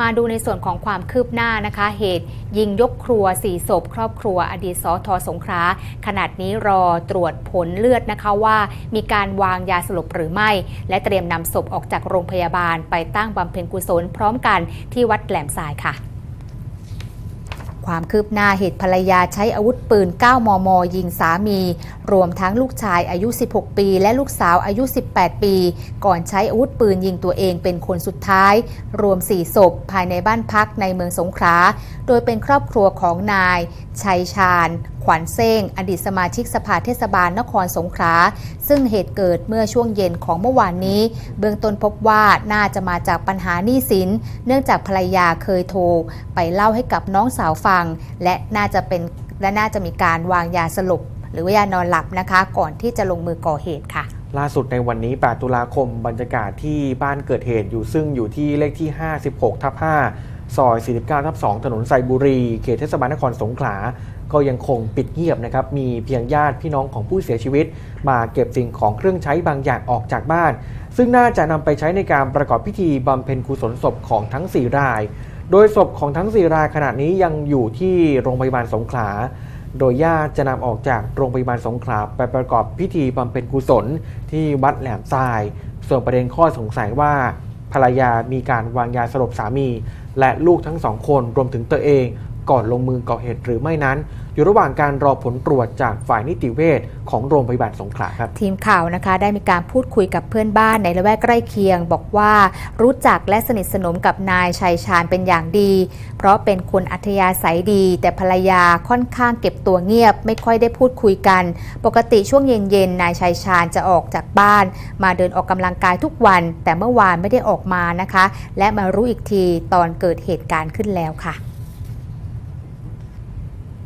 มาดูในส่วนของความคืบหน้านะคะ เหตุยิงยกครัว4ศพครอบครัวอดีตสอทอสงขลาขนาดนี้รอตรวจผลเลือดนะคะว่า มีการวางยาสลบหรือไม่ และเตรียมนำศพออกจากโรงพยาบาลไปตั้งบำเพ็ญกุศลพร้อมกันที่วัดแหลมทรายค่ะ ความคืบหน้าเหตุภรรยาใช้อาวุธปืน 9 มม ยิงสามี รวมทั้งลูกชายอายุ 16 ปี และลูกสาวอายุ 18 ปี ก่อนใช้อาวุธปืนยิงตัวเองเป็นคนสุดท้าย รวม 4 ศพ ภายในบ้านพักในเมืองสงขลา โดยเป็นครอบครัวของนาย ชัยชาญ ขวัญเซ้ง อดีตสมาชิกสภาเทศบาลนครสงขลา ซึ่งเหตุเกิดเมื่อช่วงเย็นของเมื่อวานนี้ เบื้องต้นพบว่าน่าจะมาจากปัญหาหนี้สิน เนื่องจากภรรยาเคยโทร ไปเล่าให้กับน้องสาวฟังและน่าจะเป็นและน่าจะมีการวางยาสลบหรือว่ายานอนหลับนะคะ ก่อนที่จะลงมือก่อเหตุค่ะ ล่าสุดในวันนี้ 8 ตุลาคมบรรยากาศที่บ้านเกิดเหตุอยู่ซึ่งอยู่ที่เลขที่ 56ทับ5ซอย 49ทับ2ถนนไซบุรี เขตเทศบาลนครสงขลาก็ยังคงปิดเงียบนะครับ มีเพียงญาติพี่น้องของผู้เสียชีวิต มาเก็บสิ่งของเครื่องใช้บางอย่างออกจากบ้าน ซึ่งน่าจะนำไปใช้ในการประกอบพิธีบำเพ็ญกุศลศพของทั้ง 4 ราย โดยศพของทั้ง 4 รายขณะนี้ยังอยู่ที่โรงพยาบาลสงขลา โดยญาติจะนำออกจากโรงพยาบาลสงขลาไปประกอบพิธีบำเพ็ญกุศลที่วัดแหลมทราย ส่วนประเด็นข้อสงสัยว่าภรรยามีการวางยาสลบสามี และลูกทั้งสองคนรวมถึงตัวเอง ก่อนลงมือก่อเหตุหรือไม่นั้น อยู่ระหว่างการรอผลตรวจจากฝ่ายนิติเวชของโรงพยาบาลสงขลาครับ ทีมข่าวนะคะได้มีการพูดคุยกับเพื่อนบ้านในละแวกใกล้เคียง บอกว่ารู้จักและสนิทสนมกับนายชัยชาญเป็นอย่างดี เพราะเป็นคนอัธยาศัยดี แต่ภรรยาค่อนข้างเก็บตัวเงียบ ไม่ค่อยได้พูดคุยกัน ปกติช่วงเย็นๆนายชัยชาญจะออกจากบ้าน มาเดินออกกำลังกายทุกวัน แต่เมื่อวานไม่ได้ออกมานะคะ และมารู้อีกทีตอนเกิดเหตุการณ์ขึ้นแล้วค่ะ